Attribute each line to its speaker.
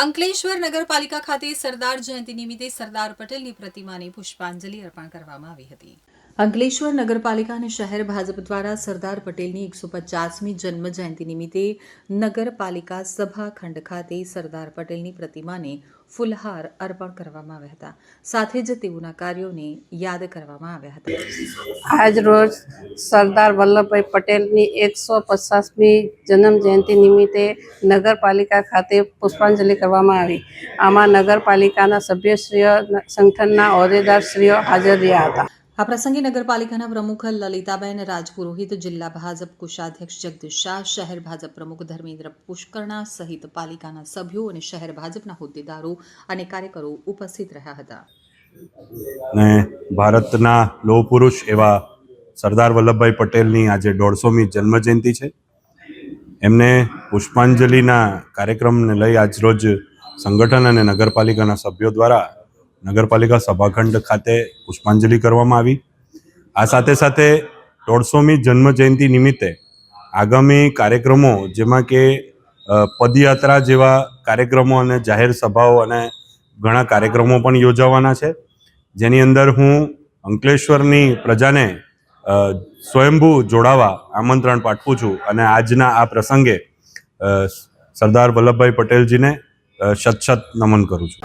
Speaker 1: અંકલેશ્વર નગરપાલિકા ખાતે સરદાર જયંતિ નિમિત્તે સરદાર પટેલની પ્રતિમાને પુષ્પાંજલિ અર્પણ કરવામાં આવી હતી. અંકલેશ્વર નગરપાલિકા અને શહેર ભાજપ દ્વારા સરદાર પટેલની એકસો પચાસમી જન્મ જયંતિ નિમિત્તે નગરપાલિકા સભાખંડ ખાતે સરદાર પટેલની પ્રતિમાને ફૂલહાર અર્પણ કરવામાં આવ્યા હતા. સાથે જ તેઓના કાર્યોને યાદ કરવામાં આવ્યા હતા.
Speaker 2: આજ રોજ સરદાર વલ્લભભાઈ પટેલની એકસો પચાસમી જન્મ જયંતિ નિમિત્તે નગરપાલિકા ખાતે પુષ્પાંજલિ કરવામાં આવી. આમાં નગરપાલિકાના સભ્યશ્રીઓ, સંગઠનના હોદ્દેદારશ્રીઓ હાજર રહ્યા હતા.
Speaker 1: આ પ્રસંગે નગરપાલિકાના પ્રમુખ લલિતાબેન રાજપુરોહિત, જિલ્લા ભાજપ કોષાધ્યક્ષ જગદીશ શાહ, શહેર ભાજપ પ્રમુખ ધર્મેન્દ્ર પુષ્કરણા સહિત પાલિકાના સભ્યો અને શહેર ભાજપના હોદ્દેદારો અને કાર્યકરો ઉપસ્થિત રહ્યા હતા.
Speaker 3: ને ભારતના લોહ પુરુષ એવા સરદાર વલ્લભભાઈ પટેલની આજે દોઢસોમી જન્મજયંતિ છે. એમને પુષ્પાંજલિના કાર્યક્રમને લઈ આજરોજ સંગઠન અને નગરપાલિકાના સભ્યો દ્વારા નગરપાલિકા સભાખંડ ખાતે પુષ્પાંજલિ કરવામાં આવી. આ સાથે સાથે દોઢસોમી જન્મજયંતિ નિમિત્તે આગામી કાર્યક્રમો જેમાં કે પદયાત્રા જેવા કાર્યક્રમો અને જાહેર સભાઓ અને ઘણા કાર્યક્રમો પણ યોજાવાના છે. જેની અંદર હું અંકલેશ્વરની પ્રજાને સ્વયંભૂ જોડાવા આમંત્રણ પાઠવું છું અને આજના આ પ્રસંગે સરદાર વલ્લભભાઈ પટેલજીને શત શત નમન કરું છું.